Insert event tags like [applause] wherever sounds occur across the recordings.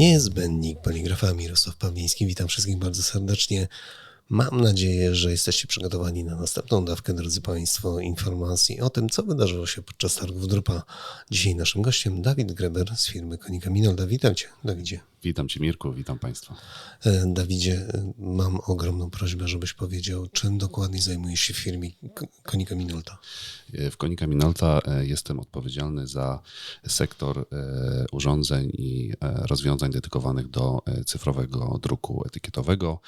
Niezbędnik poligrafa Mirosław Pawliński. Witam wszystkich bardzo serdecznie. Mam nadzieję, że jesteście przygotowani na następną dawkę, drodzy Państwo, informacji o tym, co wydarzyło się podczas targów Drupa. Dzisiaj naszym gościem Dawid Greber z firmy Konika Minolda. Witam Cię, Dawidzie. Witam Cię Mirku, witam Państwa. E, Dawidzie, e, mam ogromną prośbę, żebyś powiedział, czym dokładnie zajmujesz się w firmie Konika Minolda. W Konika Minolta e, jestem odpowiedzialny za sektor e, urządzeń i e, rozwiązań dedykowanych do e, cyfrowego druku etykietowego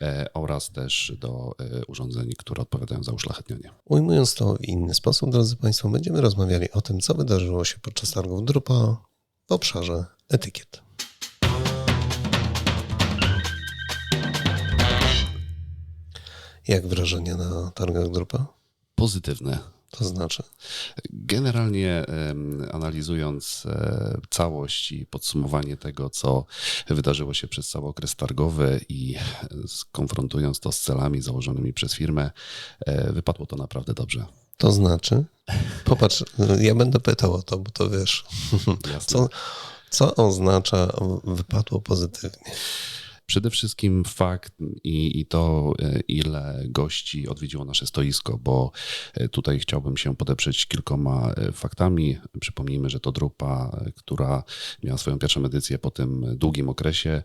e, oraz też do e, urządzeń, które odpowiadają za uszlachetnianie. Ujmując to w inny sposób, drodzy Państwo, będziemy rozmawiali o tym, co wydarzyło się podczas targów Drupa w obszarze etykiet. Jak wrażenia na targach Drupa? Pozytywne. To znaczy, Generalnie analizując e, całość i podsumowanie tego, co wydarzyło się przez cały okres targowy i skonfrontując to z celami założonymi przez firmę, e, wypadło to naprawdę dobrze. to znaczy, popatrz, ja będę pytał o to, bo to wiesz, Jasne. co, co oznacza wypadło pozytywnie. Przede wszystkim fakt i, i to, e, ile gości odwiedziło nasze stoisko, bo e, tutaj chciałbym się podeprzeć kilkoma e, faktami. Przypomnijmy, że to drupa, która miała swoją pierwszą edycję po tym długim okresie,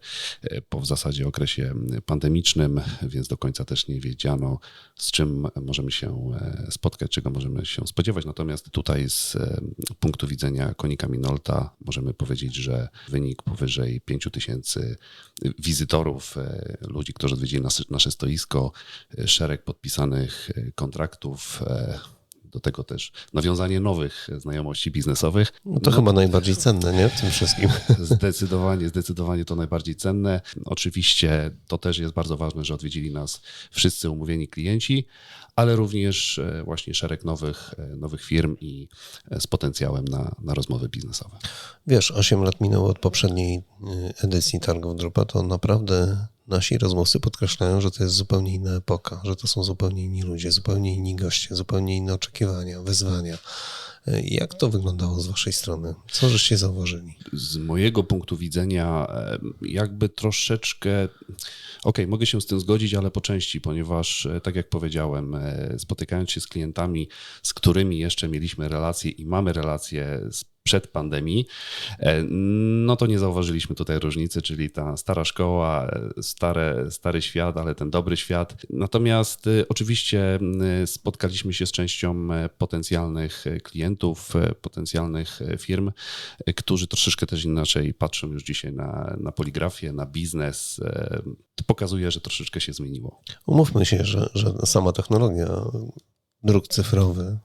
po w zasadzie okresie pandemicznym, więc do końca też nie wiedziano, z czym możemy się spotkać, czego możemy się spodziewać. Natomiast tutaj z punktu widzenia Konika Minolta możemy powiedzieć, że wynik powyżej 5 tysięcy wizytorów, e, ludzi, którzy odwiedzili nasze, stoisko, e, szereg podpisanych e, kontraktów, do tego też nawiązanie nowych znajomości biznesowych. No to chyba najbardziej cenne, nie? W tym wszystkim. [laughs] Zdecydowanie, zdecydowanie to najbardziej cenne. Oczywiście to też jest bardzo ważne, że odwiedzili nas wszyscy umówieni klienci, ale również e, właśnie szereg nowych, e, nowych firm i e, z potencjałem na, na rozmowy biznesowe. Wiesz, 8 lat minęło od poprzedniej edycji targów Drupa, to naprawdę nasi rozmówcy podkreślają, że to jest zupełnie inna epoka, że to są zupełnie inni ludzie, zupełnie inni goście, zupełnie inne oczekiwania, wyzwania. Y, Jak to wyglądało z waszej strony? Co żeście zauważyli? z mojego punktu widzenia e, jakby troszeczkę, okej, mogę się z tym zgodzić, ale po części, ponieważ e, tak jak powiedziałem, e, spotykając się z klientami, z którymi jeszcze mieliśmy relacje i mamy relacje sprzed pandemii, e, no to nie zauważyliśmy tutaj różnicy, czyli ta stara szkoła, e, stare, stary świat, ale ten dobry świat. Natomiast e, oczywiście spotkaliśmy się z częścią potencjalnych klientów, potencjalnych firm, którzy troszeczkę też inaczej patrzą już dzisiaj na, na poligrafię, na biznes. To pokazuje, że troszeczkę się zmieniło. Umówmy się, że, że sama technologia, druk cyfrowy,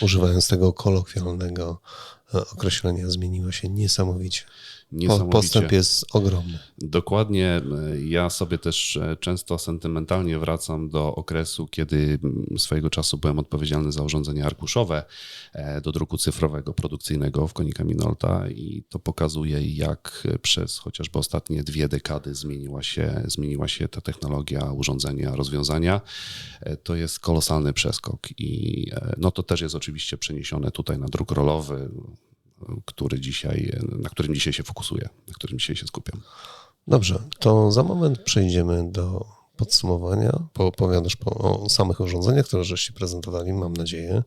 używając tego kolokwialnego e, określenia, zmieniła się niesamowicie. Niesamowicie. postęp jest ogromny. Dokładnie. Ja sobie też e, często sentymentalnie wracam do okresu, kiedy swojego czasu byłem odpowiedzialny za urządzenia arkuszowe e, do druku cyfrowego, produkcyjnego w Konika Minolta i to pokazuje, jak przez chociażby ostatnie dwie dekady zmieniła się, zmieniła się ta technologia, urządzenia, rozwiązania. E, To jest kolosalny przeskok i no to też jest oczywiście przeniesione tutaj na druk rolowy, który dzisiaj, na którym dzisiaj się fokusuję, na którym dzisiaj się skupiam. Dobrze, to za moment przejdziemy do podsumowania. Poopowiadasz po, o samych urządzeniach, które żeście prezentowali, mam nadzieję,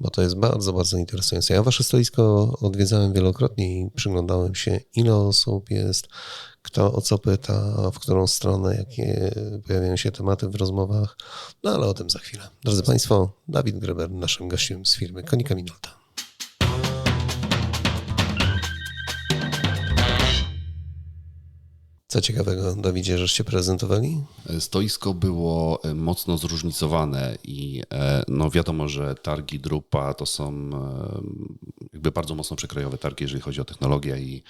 bo to jest bardzo, bardzo interesujące. Ja wasze stoisko odwiedzałem wielokrotnie i przyglądałem się, ile osób jest, kto o co pyta, w którą stronę, jakie pojawiają się tematy w rozmowach, no ale o tym za chwilę. Drodzy Państwo, Dawid Greber, naszym gościem z firmy Konika Minolta. Co ciekawego, Dawidzie, żeście prezentowali? Stoisko było e, mocno zróżnicowane i e, no wiadomo, że targi Drupa to są e, jakby bardzo mocno przekrojowe targi, jeżeli chodzi o technologię i,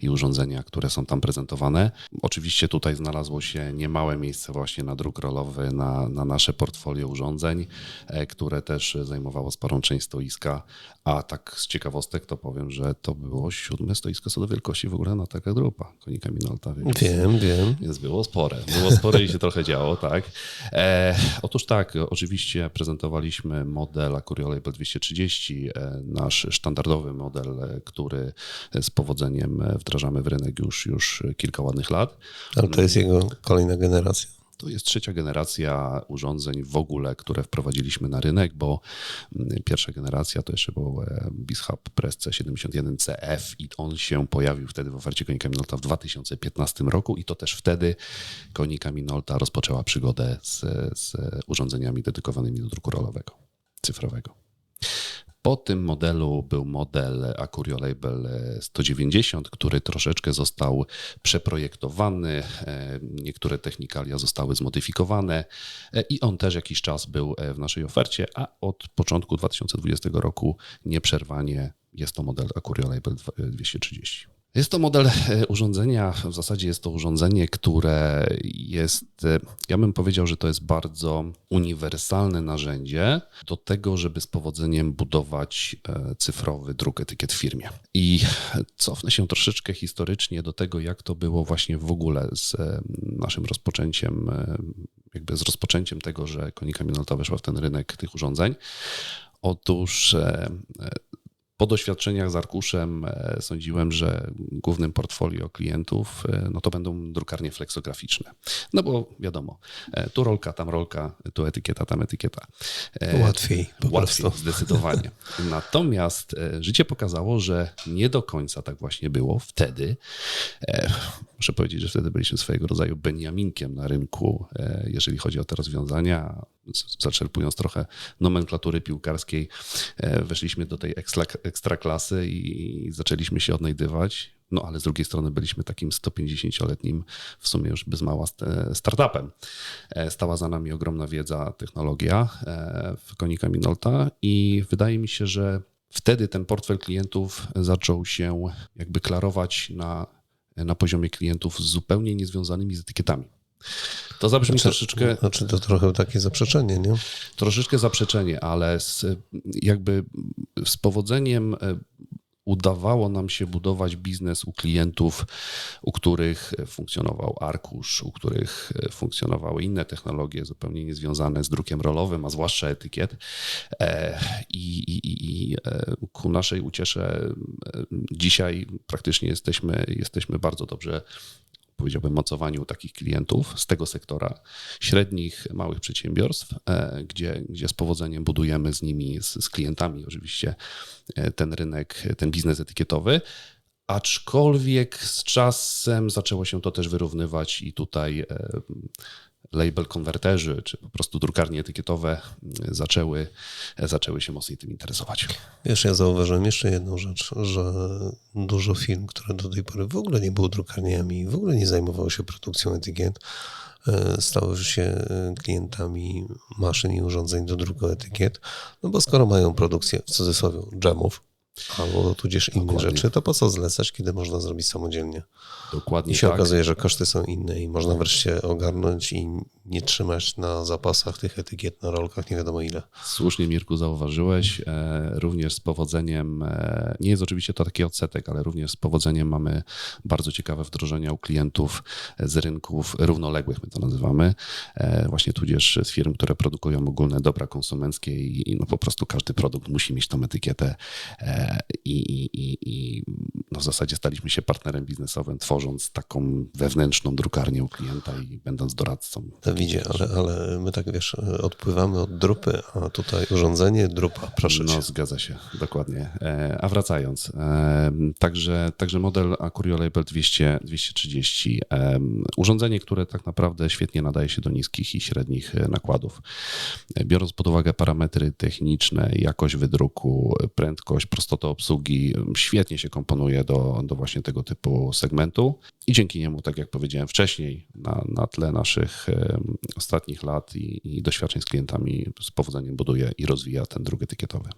i urządzenia, które są tam prezentowane. Oczywiście tutaj znalazło się niemałe miejsce właśnie na druk rolowy, na, na nasze portfolio urządzeń, e, które też zajmowało sporą część stoiska, a tak z ciekawostek to powiem, że to było siódme stoisko co do wielkości w ogóle na targach Drupa, Konika Minolta. więc- Wiem, wiem. Więc było spore. Było spore i się trochę działo, tak. E, otóż tak, oczywiście prezentowaliśmy model Acurio Label 230, e, nasz standardowy model, e, który z powodzeniem wdrażamy w rynek już, już kilka ładnych lat. Ale to jest jego kolejna generacja. To jest trzecia generacja urządzeń w ogóle, które wprowadziliśmy na rynek, bo mm, pierwsza generacja to jeszcze był e, BizHub Press C71CF i on się pojawił wtedy w ofercie Konika Minolta w 2015 roku i to też wtedy Konika Minolta rozpoczęła przygodę z, z urządzeniami dedykowanymi do druku rolowego, cyfrowego. Po tym modelu był model Acurio Label 190, który troszeczkę został przeprojektowany, e, niektóre technikalia zostały zmodyfikowane e, i on też jakiś czas był e, w naszej ofercie, a od początku 2020 roku nieprzerwanie jest to model Acurio Label 230. Jest to model e, urządzenia, w zasadzie jest to urządzenie, które jest, e, ja bym powiedział, że to jest bardzo uniwersalne narzędzie do tego, żeby z powodzeniem budować e, cyfrowy druk etykiet w firmie. I cofnę się troszeczkę historycznie do tego, jak to było właśnie w ogóle z naszym rozpoczęciem, jakby z rozpoczęciem tego, że Konika Minolta weszła w ten rynek tych urządzeń. Otóż po doświadczeniach z arkuszem e, sądziłem, że głównym portfolio klientów e, no to będą drukarnie fleksograficzne. No bo wiadomo, e, tu rolka, tam rolka, tu etykieta, tam etykieta. Łatwiej. Po Łatwiej, prostu. [laughs] zdecydowanie. Natomiast życie pokazało, że nie do końca tak właśnie było wtedy. Muszę powiedzieć, że wtedy byliśmy swojego rodzaju Beniaminkiem na rynku, jeżeli chodzi o te rozwiązania. Zaczerpując trochę nomenklatury piłkarskiej, weszliśmy do tej ekstraklasy i zaczęliśmy się odnajdywać. No ale z drugiej strony byliśmy takim 150-letnim, w sumie już bez mała startupem. E, stała za nami ogromna wiedza, technologia e, w Konika Minolta i wydaje mi się, że wtedy ten portfel klientów zaczął się jakby klarować na, na poziomie klientów zupełnie niezwiązanymi z etykietami. To zabrzmi znaczy, troszeczkę. Znaczy to trochę takie zaprzeczenie, nie? Troszeczkę zaprzeczenie, ale z, jakby z powodzeniem e, udawało nam się budować biznes u klientów, u których funkcjonował arkusz, u których funkcjonowały inne technologie zupełnie niezwiązane z drukiem rolowym, a zwłaszcza etykiet. E, I, i, i e, ku naszej uciesze dzisiaj praktycznie jesteśmy, jesteśmy bardzo dobrze powiedziałbym, mocowaniu takich klientów z tego sektora, średnich, małych przedsiębiorstw, e, gdzie, gdzie z powodzeniem budujemy z nimi, z, z klientami oczywiście, e, ten rynek, ten biznes etykietowy. Aczkolwiek z czasem zaczęło się to też wyrównywać i tutaj e, label konwerterzy, czy po prostu drukarnie etykietowe zaczęły, zaczęły się mocniej tym interesować. Wiesz, ja zauważyłem jeszcze jedną rzecz, że dużo firm, które do tej pory w ogóle nie było drukarniami, w ogóle nie zajmowało się produkcją etykiet, e, stały się klientami maszyn i urządzeń do druku etykiet, no bo skoro mają produkcję, w cudzysłowie, dżemów, albo tudzież inne Dokładnie. rzeczy, to po co zlecać, kiedy można zrobić samodzielnie? Dokładnie I się tak. okazuje, że koszty są inne i można wreszcie ogarnąć i nie trzymać na zapasach tych etykiet na rolkach nie wiadomo ile. Słusznie, Mirku, zauważyłeś. E, również z powodzeniem, e, nie jest oczywiście to taki odsetek, ale również z powodzeniem mamy bardzo ciekawe wdrożenia u klientów z rynków równoległych, my to nazywamy. E, właśnie tudzież z firm, które produkują ogólne dobra konsumenckie i no po prostu każdy produkt musi mieć tą etykietę i, i, i, no w zasadzie staliśmy się partnerem biznesowym, tworząc taką wewnętrzną drukarnię u klienta i będąc doradcą. Dawidzie, ale, ale my tak wiesz, odpływamy od drupy, a tutaj urządzenie, drupa, proszę No cię. zgadza się, dokładnie. E, a wracając, e, także, także model Acurio Label 200, 230, e, urządzenie, które tak naprawdę świetnie nadaje się do niskich i średnich nakładów. Biorąc pod uwagę parametry techniczne, jakość wydruku, prędkość, prostotę obsługi, świetnie się komponuje do, do właśnie tego typu segmentu i dzięki niemu, tak jak powiedziałem wcześniej, na, na tle naszych ostatnich lat i, i doświadczeń z klientami z powodzeniem buduje i rozwija ten druk etykietowy.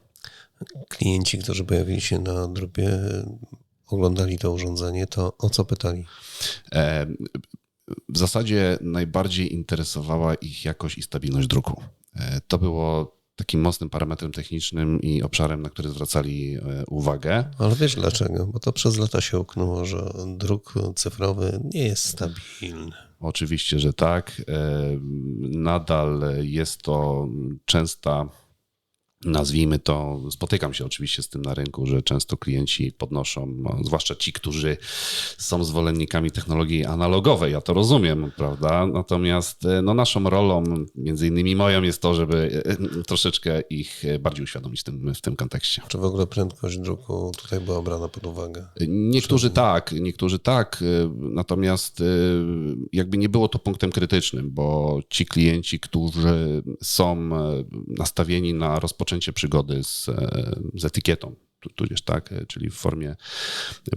Klienci, którzy pojawili się na drupie, oglądali to urządzenie, to o co pytali? W zasadzie najbardziej interesowała ich jakość i stabilność druku. E, to było takim mocnym parametrem technicznym i obszarem, na który zwracali e, uwagę. Ale wiesz dlaczego? Bo to przez lata się uknęło, że druk cyfrowy nie jest stabilny. Oczywiście, że tak. E, Nadal jest to częsta nazwijmy to, spotykam się oczywiście z tym na rynku, że często klienci podnoszą, no, zwłaszcza ci, którzy są zwolennikami technologii analogowej, ja to rozumiem, prawda? Natomiast e, no, naszą rolą, między innymi moją, jest to, żeby e, troszeczkę ich bardziej uświadomić w tym, w tym kontekście. Czy w ogóle prędkość druku tutaj była brana pod uwagę? Niektórzy tak, niektórzy tak, e, natomiast jakby nie było to punktem krytycznym, bo ci klienci, którzy są nastawieni na rozpoczęcie rozpoczęcie przygody z, z etykietą, tudzież tak, czyli w formie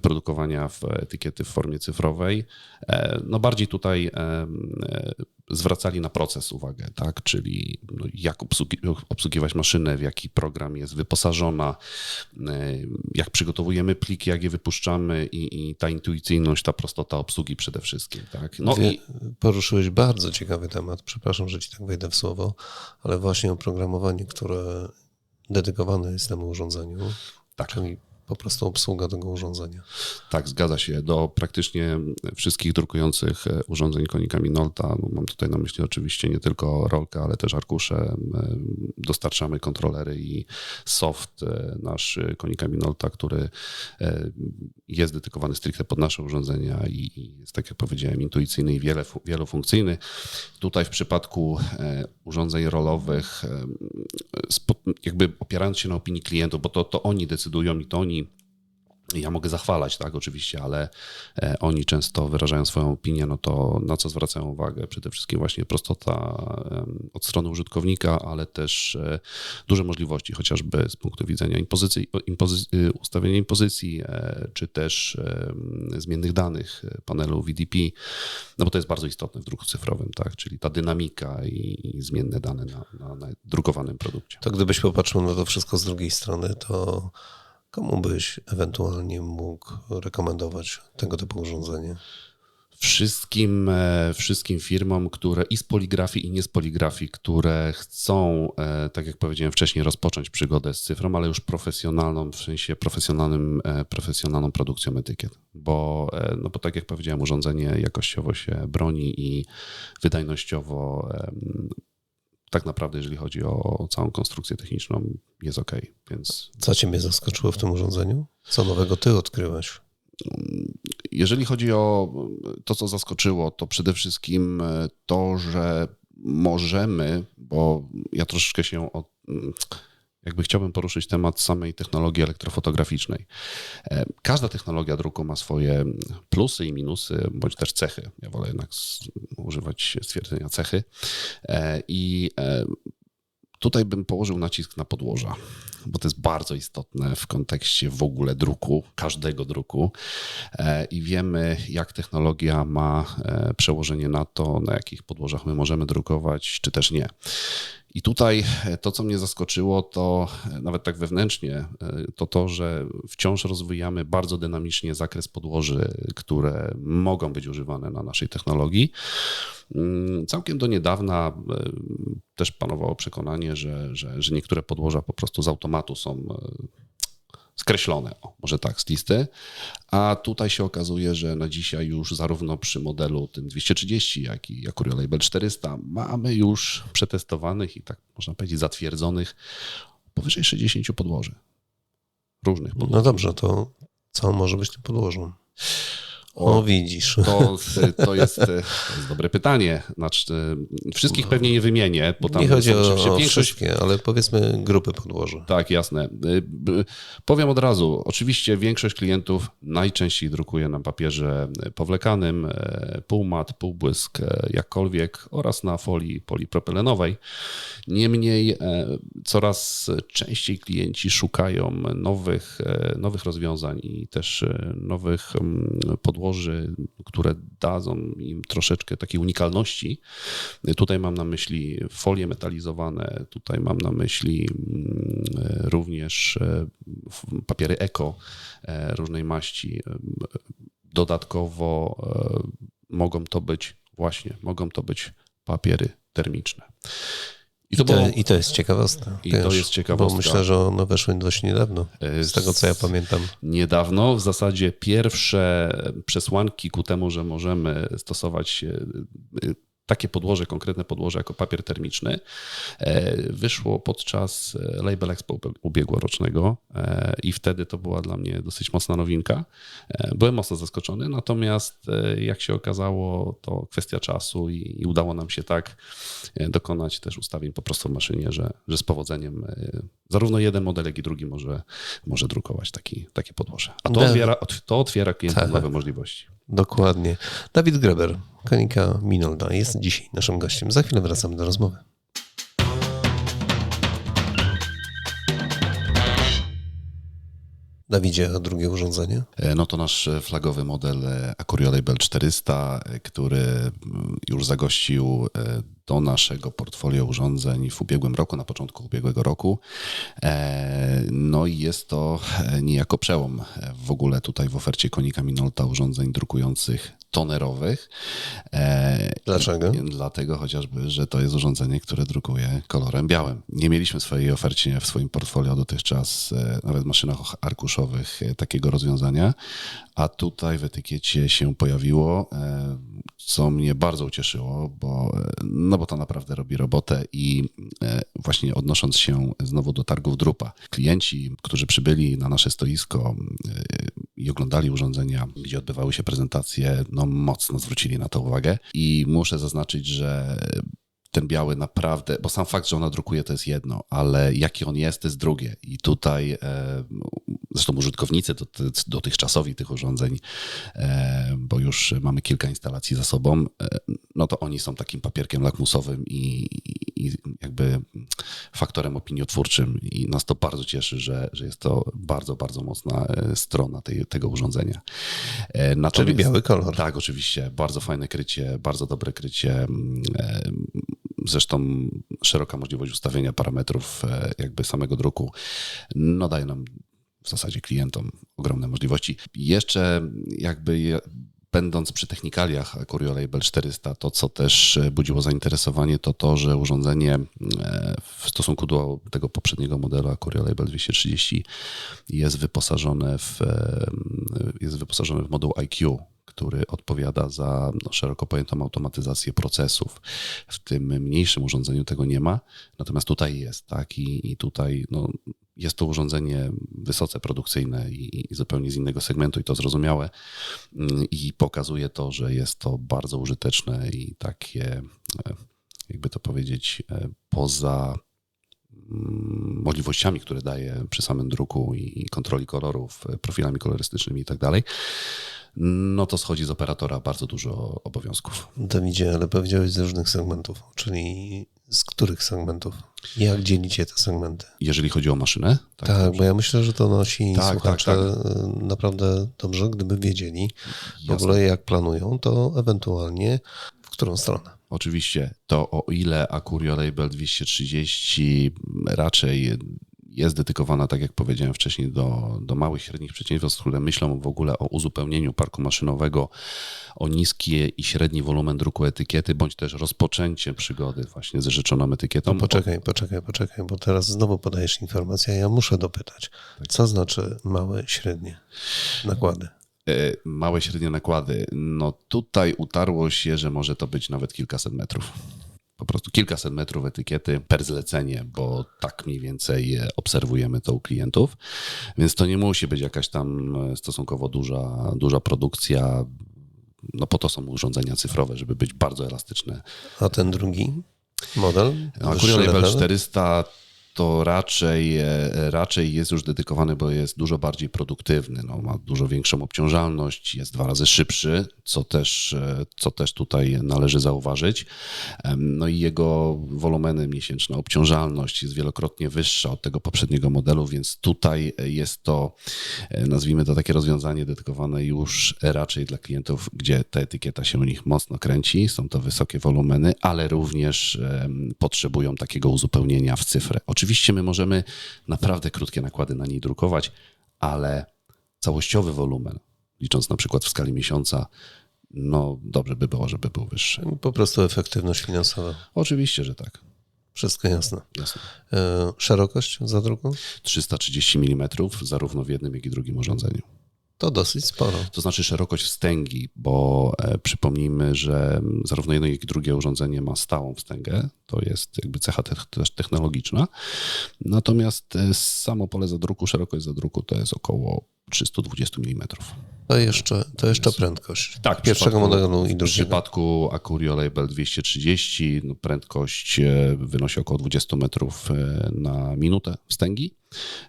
produkowania w etykiety w formie cyfrowej. E, no bardziej tutaj e, e, zwracali na proces uwagę, tak, czyli no jak obsługi, obsługiwać maszynę, w jaki program jest wyposażona, jak przygotowujemy pliki, jak je wypuszczamy i, i ta intuicyjność, ta prostota obsługi przede wszystkim, tak. No Wie, i... Poruszyłeś bardzo ciekawy temat, przepraszam, że ci tak wejdę w słowo, ale właśnie oprogramowanie, które dedykowane jest temu urządzeniu. Tak. Czyli po prostu obsługa tego urządzenia. Tak, zgadza się. Do praktycznie wszystkich drukujących e, urządzeń konikami Nolta, no, mam tutaj na myśli oczywiście nie tylko rolkę, ale też arkusze, e, dostarczamy kontrolery i soft e, nasz konikami Nolta, który jest dedykowany stricte pod nasze urządzenia i jest, tak jak powiedziałem, intuicyjny i wielofunkcyjny. Tutaj w przypadku urządzeń rolowych, jakby opierając się na opinii klientów, bo to, to oni decydują i to oni ja mogę zachwalać, tak, oczywiście, ale e, oni często wyrażają swoją opinię, no to na co zwracają uwagę? Przede wszystkim właśnie prostota od strony użytkownika, ale też e, duże możliwości, chociażby z punktu widzenia impozycji, impozy, y, ustawienia impozycji, e, czy też zmiennych danych panelu VDP, no bo to jest bardzo istotne w druku cyfrowym, tak, czyli ta dynamika i, i zmienne dane na, na, na drukowanym produkcie. To gdybyś popatrzył na to wszystko z drugiej strony, to Komu byś ewentualnie mógł rekomendować tego typu urządzenie? Wszystkim, e, wszystkim firmom, które i z poligrafii, i nie z poligrafii, które chcą, e, tak jak powiedziałem wcześniej, rozpocząć przygodę z cyfrą, ale już profesjonalną, w sensie profesjonalnym, e, profesjonalną produkcją etykiet. Bo, no bo tak jak powiedziałem, urządzenie jakościowo się broni i wydajnościowo tak naprawdę, jeżeli chodzi o całą konstrukcję techniczną, jest ok. Więc... Co Cię mnie zaskoczyło w tym urządzeniu? Co nowego Ty odkryłeś? Jeżeli chodzi o to, co zaskoczyło, to przede wszystkim to, że możemy, bo ja troszeczkę się od jakby chciałbym poruszyć temat samej technologii elektrofotograficznej. E, każda technologia druku ma swoje plusy i minusy, bądź też cechy. Ja wolę jednak używać stwierdzenia cechy. E, I e, tutaj bym położył nacisk na podłoża, bo to jest bardzo istotne w kontekście w ogóle druku, każdego druku. I wiemy, jak technologia ma przełożenie na to, na jakich podłożach my możemy drukować, czy też nie. I tutaj e, to, co mnie zaskoczyło, to e, nawet tak wewnętrznie, e, to to, że wciąż rozwijamy bardzo dynamicznie zakres podłoży, które mogą być używane na naszej technologii. Mm, całkiem do niedawna też panowało przekonanie, że, że, że niektóre podłoża po prostu z automatu są skreślone, o, może tak, z listy. A tutaj się okazuje, że na dzisiaj już zarówno przy modelu tym 230, jak i Acurio Label 400 mamy już przetestowanych i tak można powiedzieć zatwierdzonych powyżej 60 podłoży. Różnych podłoży. No dobrze, to co może być tym podłożą? O, o widzisz. To, to, jest, to jest dobre pytanie. Znaczy, wszystkich pewnie nie wymienię, bo tam nie chodzi o, o większość... wszystkie, ale powiedzmy grupy podłoży. Tak, jasne. Powiem od razu, oczywiście większość klientów najczęściej drukuje na papierze powlekanym, półmat, półbłysk, jakkolwiek oraz na folii polipropylenowej. Niemniej coraz częściej klienci szukają nowych, nowych rozwiązań i też nowych podłoż podłoży, które dadzą im troszeczkę takiej unikalności. Tutaj mam na myśli folie metalizowane, tutaj mam na myśli mm, również e, papiery eko e, różnej maści. Dodatkowo e, mogą to być właśnie, mogą to być papiery termiczne. I to I to, było I to jest ciekawostka. I to jest ciekawostka. Bo myślę, że one weszły dość niedawno, E, z tego co ja pamiętam. niedawno. W zasadzie pierwsze przesłanki ku temu, że możemy stosować e, takie podłoże, konkretne podłoże jako papier termiczny, e, wyszło podczas e, Label Expo ubiegłorocznego e, i wtedy to była dla mnie dosyć mocna nowinka. Byłem mocno zaskoczony, natomiast jak się okazało, to kwestia czasu i, i udało nam się tak dokonać też ustawień po prostu w maszynie, że, że z powodzeniem zarówno jeden model, jak i drugi może, może drukować taki, takie podłoże. A to otwiera, to otwiera klientom Tak. nowe możliwości. Dokładnie. Dawid Greber, konika Minolda, jest dzisiaj naszym gościem. Za chwilę wracamy do rozmowy. Dawidzie, a drugie urządzenie? E, No to nasz flagowy model e, Acurio Label 400, e, który mm, już zagościł do naszego portfolio urządzeń w ubiegłym roku, na początku ubiegłego roku. E, No i jest to e, niejako przełom e, w ogóle tutaj w ofercie Konika Minolta urządzeń drukujących tonerowych. Dlaczego? Dlatego chociażby, że to jest urządzenie, które drukuje kolorem białym. Nie mieliśmy w swojej ofercie, w swoim portfolio dotychczas, nawet w maszynach arkuszowych, takiego rozwiązania, a tutaj w etykiecie się pojawiło, co mnie bardzo ucieszyło, bo, e, no bo to naprawdę robi robotę i e, właśnie odnosząc się znowu do targów Drupa, klienci, którzy przybyli na nasze stoisko e, i oglądali urządzenia, gdzie odbywały się prezentacje, no mocno zwrócili na to uwagę. I muszę zaznaczyć, że ten biały naprawdę, bo sam fakt, że ona drukuje, to jest jedno, ale jaki on jest, to jest drugie. I tutaj e, zresztą użytkownicy doty- dotychczasowi tych urządzeń, e, bo już mamy kilka instalacji za sobą, e, no to oni są takim papierkiem lakmusowym i, i, i jakby faktorem opiniotwórczym i nas to bardzo cieszy, że, że jest to bardzo, bardzo mocna strona tej, tego urządzenia. Natomiast, Czyli biały kolor. tak, oczywiście. Bardzo fajne krycie, bardzo dobre krycie. Zresztą szeroka możliwość ustawienia parametrów e, jakby samego druku. No daje nam w zasadzie klientom ogromne możliwości. Jeszcze jakby będąc przy technikaliach Curio Label 400, to co też e, budziło zainteresowanie, to to, że urządzenie e, w stosunku do tego poprzedniego modelu Curio Label 230 jest wyposażone w, jest wyposażone w moduł IQ, który odpowiada za no, szeroko pojętą automatyzację procesów. W tym mniejszym urządzeniu tego nie ma, natomiast tutaj jest, tak? I, i tutaj no, jest to urządzenie wysoce produkcyjne i, i zupełnie z innego segmentu, i to zrozumiałe. Mm, I pokazuje to, że jest to bardzo użyteczne i takie, e, jakby to powiedzieć, e, poza mm, możliwościami, które daje przy samym druku i kontroli kolorów, e, profilami kolorystycznymi i tak dalej, no to schodzi z operatora bardzo dużo obowiązków. Dawidzie, ale powiedziałeś z różnych segmentów, czyli z których segmentów? Jak dzielicie te segmenty? Jeżeli chodzi o maszynę, tak, Tak, bo ja myślę, że to nasi Tak, słuchacze tak, y, naprawdę dobrze, gdyby wiedzieli w Jasne. ogóle jak planują, to ewentualnie w którą stronę. Oczywiście, to o ile Acurio Label 230 raczej jest dedykowana, tak jak powiedziałem wcześniej, do, do małych i średnich przedsiębiorstw, które myślą w ogóle o uzupełnieniu parku maszynowego, o niski i średni wolumen druku etykiety, bądź też rozpoczęcie przygody właśnie z rzeczoną etykietą. Poczekaj, poczekaj, poczekaj, bo teraz znowu podajesz informację, a ja muszę dopytać. Tak. Co znaczy małe, średnie nakłady? E, Małe, średnie nakłady. No tutaj utarło się, że może to być nawet kilkaset metrów. Po prostu kilkaset metrów etykiety per zlecenie, bo tak mniej więcej obserwujemy to u klientów. Więc to nie musi być jakaś tam e, stosunkowo duża, duża produkcja. No po to są urządzenia cyfrowe, żeby być bardzo elastyczne. A ten drugi model? Akurat Wyższy Label level? 400 to raczej, e, raczej jest już dedykowany, bo jest dużo bardziej produktywny. No, ma dużo większą obciążalność, jest dwa razy szybszy, co też, e, co też tutaj należy zauważyć. No i jego wolumeny miesięczne, obciążalność jest wielokrotnie wyższa od tego poprzedniego modelu, więc tutaj jest to, e, nazwijmy to takie rozwiązanie dedykowane już raczej dla klientów, gdzie ta etykieta się u nich mocno kręci, są to wysokie wolumeny, ale również potrzebują takiego uzupełnienia w cyfrę. My możemy naprawdę krótkie nakłady na niej drukować, ale całościowy wolumen, licząc na przykład w skali miesiąca, no dobrze by było, żeby był wyższy. Po prostu efektywność finansowa. Oczywiście, że tak. Wszystko jasne. Jasne. E, szerokość zadruku? 330 mm zarówno w jednym, jak i drugim urządzeniu. To dosyć sporo. To znaczy szerokość wstęgi, bo e, przypomnijmy, że zarówno jedno, jak i drugie urządzenie ma stałą wstęgę. To jest jakby cecha te- też technologiczna. Natomiast e, samo pole zadruku, szerokość zadruku to jest około 320 mm. To jeszcze, to jeszcze prędkość. Tak, w Pierwszego modelu i W drugiego. przypadku Acurio Label 230 no prędkość e, wynosi około 20 metrów na minutę wstęgi.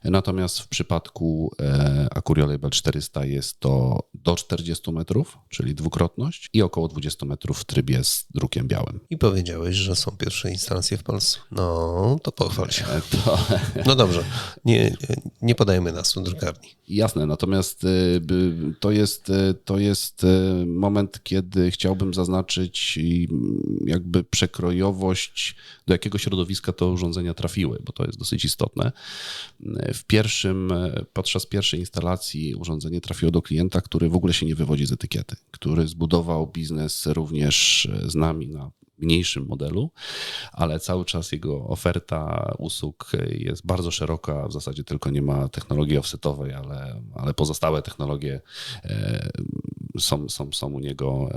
Natomiast w przypadku e, Acurio Label 400 jest to do 40 metrów, czyli dwukrotność i około 20 metrów w trybie z drukiem białym. I powiedziałeś, że są pierwsze instalacje w Polsce. No, to pochwal się. E, To, No dobrze, nie, nie podajemy nazwy drukarni. Jasne, natomiast by- to jest, to jest moment, kiedy chciałbym zaznaczyć mm, jakby przekrojowość, do jakiego środowiska te urządzenia trafiły, bo to jest dosyć istotne. W pierwszym, podczas pierwszej instalacji urządzenie trafiło do klienta, który w ogóle się nie wywodzi z etykiety, który zbudował biznes również z nami na mniejszym modelu, ale cały czas jego oferta usług jest bardzo szeroka. W zasadzie tylko nie ma technologii offsetowej, ale, ale pozostałe technologie e, są, są, są u niego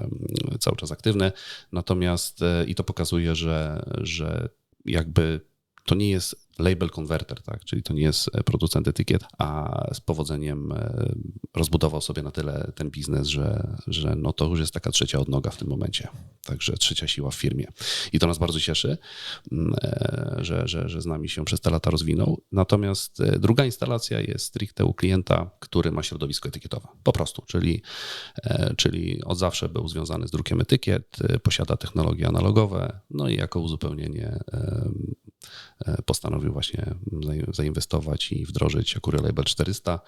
e, cały czas aktywne. Natomiast e, i to pokazuje, że, że jakby to nie jest label converter, tak? czyli to nie jest e, producent etykiet, a z powodzeniem e, rozbudował sobie na tyle ten biznes, że, że no to już jest taka trzecia odnoga w tym momencie. Także trzecia siła w firmie. I to nas bardzo cieszy, mm, e, że, że, że z nami się przez te lata rozwinął. Natomiast druga instalacja jest stricte u klienta, który ma środowisko etykietowe. Po prostu, czyli, czyli od zawsze był związany z drukiem etykiet, posiada technologie analogowe, no i jako uzupełnienie em, e, postanowił właśnie zain- zainwestować i wdrożyć Acurio Label 400.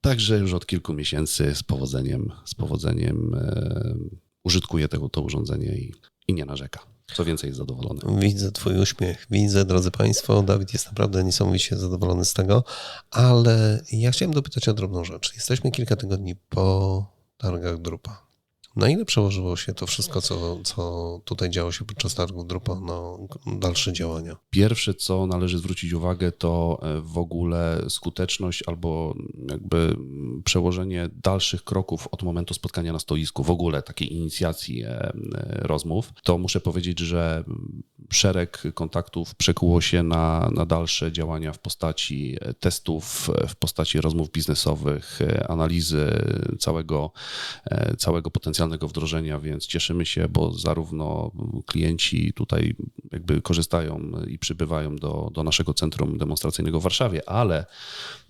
Także już od kilku miesięcy z powodzeniem, z powodzeniem e, użytkuje tego, to urządzenie i, i nie narzeka. Co więcej, jest zadowolony. Widzę Twój uśmiech. Widzę, drodzy Państwo, Dawid jest naprawdę niesamowicie zadowolony z tego, ale ja chciałem dopytać o drobną rzecz. Jesteśmy kilka tygodni po targach Drupa. Na ile przełożyło się to wszystko, co, co tutaj działo się podczas targów Drupa na dalsze działania? Pierwsze, co należy zwrócić uwagę, to e, w ogóle skuteczność albo jakby przełożenie dalszych kroków od momentu spotkania na stoisku, w ogóle takiej inicjacji e, e, rozmów. To muszę powiedzieć, że szereg kontaktów przekuło się na, na dalsze działania w postaci testów, w postaci rozmów biznesowych, analizy całego, całego potencjalnego wdrożenia, więc cieszymy się, bo zarówno klienci tutaj jakby korzystają i przybywają do, do naszego centrum demonstracyjnego w Warszawie, ale,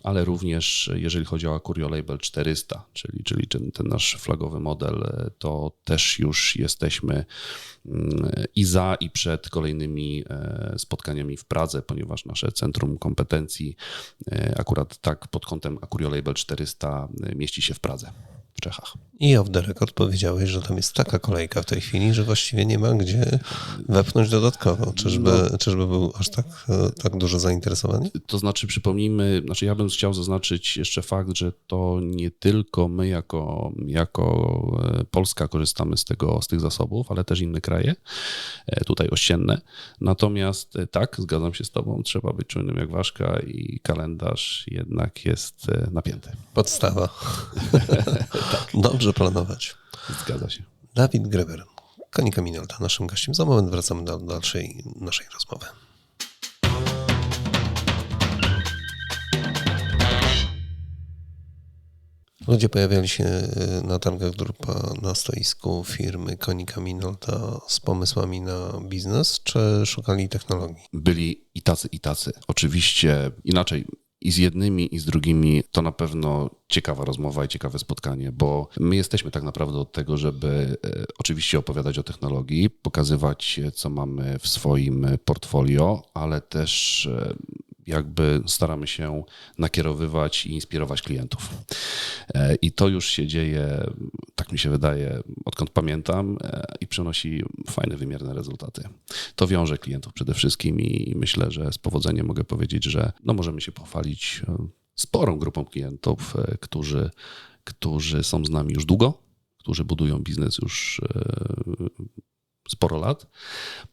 ale również jeżeli chodzi o Acurio Label 400, czyli, czyli ten, ten nasz flagowy model, e, to też już jesteśmy mm, i za, i przed kolejnymi e, spotkaniami w Pradze, ponieważ nasze centrum kompetencji e, akurat tak pod kątem Acurio Label 400 mieści się w Pradze, w Czechach. I off the record powiedziałeś, że tam jest taka kolejka w tej chwili, że właściwie nie ma gdzie wepchnąć dodatkowo. Czyżby, czyżby był aż tak, e, tak duże zainteresowanie? To znaczy, przypomnijmy, znaczy ja bym chciał zaznaczyć jeszcze fakt, że to nie tylko my jako, jako e, Polska korzystamy z, tego, z tych zasobów, ale też inne kraje, e, tutaj ościenne. Natomiast tak, zgadzam się z Tobą, trzeba być czujnym jak ważka i kalendarz jednak jest napięty. Podstawa. [laughs] Dobrze planować. Zgadza się. Dawid Greber, Konika Minolta, naszym gościem. Za moment wracamy do dalszej naszej rozmowy. Ludzie pojawiali się y, na targach Drupa na stoisku firmy Konika Minolta z pomysłami na biznes, czy szukali technologii? byli i tacy, i tacy. Oczywiście inaczej. I z jednymi, i z drugimi to na pewno ciekawa rozmowa i ciekawe spotkanie, bo my jesteśmy tak naprawdę od tego, żeby e, oczywiście opowiadać o technologii, pokazywać, e, co mamy w swoim portfolio, ale też e, jakby staramy się nakierowywać i inspirować klientów. E, I to już się dzieje, tak mi się wydaje, odkąd pamiętam e, i przynosi fajne, wymierne rezultaty. To wiąże klientów przede wszystkim i myślę, że z powodzeniem mogę powiedzieć, że no możemy się pochwalić e, sporą grupą klientów, którzy, którzy są z nami już długo, którzy budują biznes już sporo lat.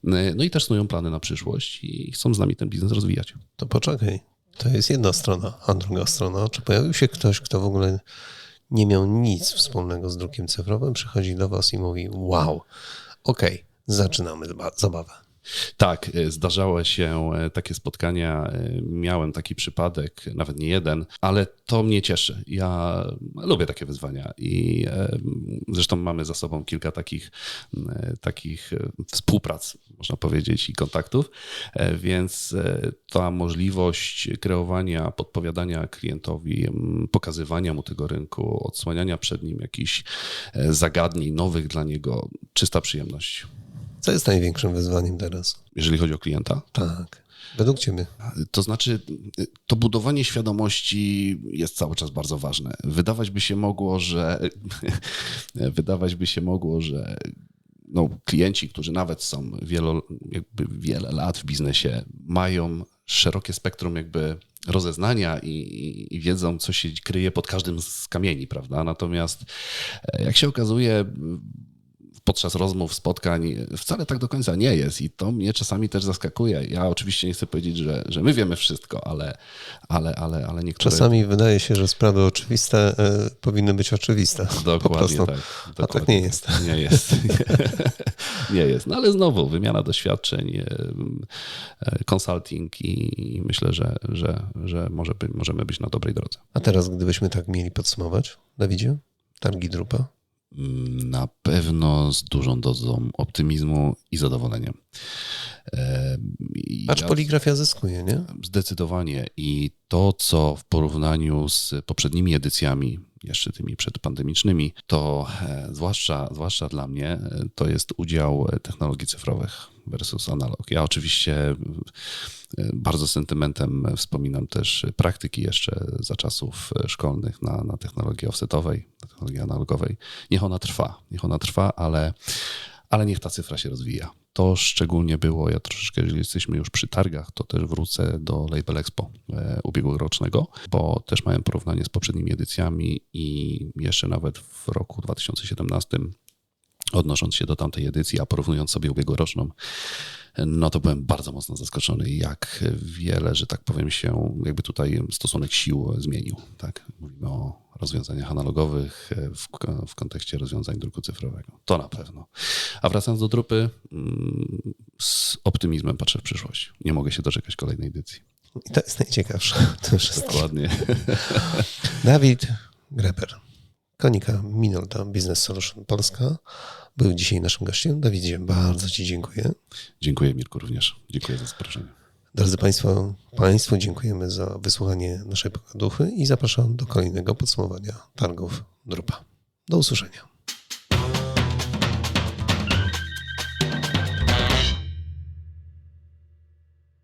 E, No i też snują plany na przyszłość i chcą z nami ten biznes rozwijać. To poczekaj. To jest jedna strona, a druga strona, czy pojawił się ktoś, kto w ogóle nie miał nic wspólnego z drukiem cyfrowym, przychodzi do was i mówi: Wow, okej, zaczynamy zaba- zabawę. Tak, e, zdarzały się e, takie spotkania. e, Miałem taki przypadek, nawet nie jeden, ale to mnie cieszy. Ja lubię takie wyzwania i zresztą mamy za sobą kilka takich, takich współprac, można powiedzieć, i kontaktów, więc ta możliwość kreowania, podpowiadania klientowi, pokazywania mu tego rynku, odsłaniania przed nim jakichś zagadnień nowych dla niego, czysta przyjemność. Co jest największym wyzwaniem teraz? Jeżeli chodzi o klienta, Tak, według ciebie. To znaczy, to budowanie świadomości jest cały czas bardzo ważne. Wydawać by się mogło, że [laughs] wydawać by się mogło, że no, klienci, którzy nawet są wielo, jakby wiele lat w biznesie, mają szerokie spektrum jakby rozeznania i, i, i wiedzą, co się kryje pod każdym z kamieni, prawda? Natomiast e, jak się okazuje, podczas rozmów, spotkań wcale tak do końca nie jest i to mnie czasami też zaskakuje. Ja oczywiście nie chcę powiedzieć, że, że my wiemy wszystko, ale, ale, ale, ale niektóre... Czasami wydaje się, że sprawy oczywiste e, powinny być oczywiste. Dokładnie prostu. tak. A tak dokładnie nie jest. Nie jest. [laughs] nie jest. No ale znowu wymiana doświadczeń, em, e, i, i myślę, że, że, że może by, możemy być na dobrej drodze. A teraz, gdybyśmy tak mieli podsumować, Dawidzie, targi drupa. Mm, Na pewno z dużą dozą optymizmu i zadowolenia. Em, i Patrz, ja- poligrafia zyskuje, nie? Zdecydowanie. I to, co w porównaniu z poprzednimi edycjami, jeszcze tymi przedpandemicznymi, to e, zwłaszcza, zwłaszcza dla mnie, e, to jest udział e, technologii cyfrowych versus analog. Ja oczywiście e, bardzo sentymentem wspominam też praktyki jeszcze za czasów e, szkolnych na, na technologii offsetowej, technologii analogowej. Niech ona trwa, niech ona trwa, ale, ale niech ta cyfra się rozwija. To szczególnie było, ja troszeczkę, jeżeli jesteśmy już przy targach, to też wrócę do Label Expo e, ubiegłorocznego, bo też miałem porównanie z poprzednimi edycjami i jeszcze nawet w roku 2017 odnosząc się do tamtej edycji, a porównując sobie ubiegłoroczną, no to byłem bardzo mocno zaskoczony, jak wiele, że tak powiem, się jakby tutaj stosunek sił zmienił. Tak? Mówimy o rozwiązaniach analogowych e, w, w kontekście rozwiązań druku cyfrowego. To na pewno. A wracając do trupy, mm, z optymizmem patrzę w przyszłość. Nie mogę się doczekać kolejnej edycji. I to jest najciekawsze. To wszystko. Dokładnie. Dawid Greber, Konika Minolta Business Solution Polska, był dzisiaj naszym gościem. Dawidzie, bardzo Ci dziękuję. Dziękuję Mirku również. Dziękuję za zaproszenie. Drodzy Państwo, Państwu dziękujemy za wysłuchanie naszej pogaduchy i zapraszam do kolejnego podsumowania targów Drupa. Do usłyszenia.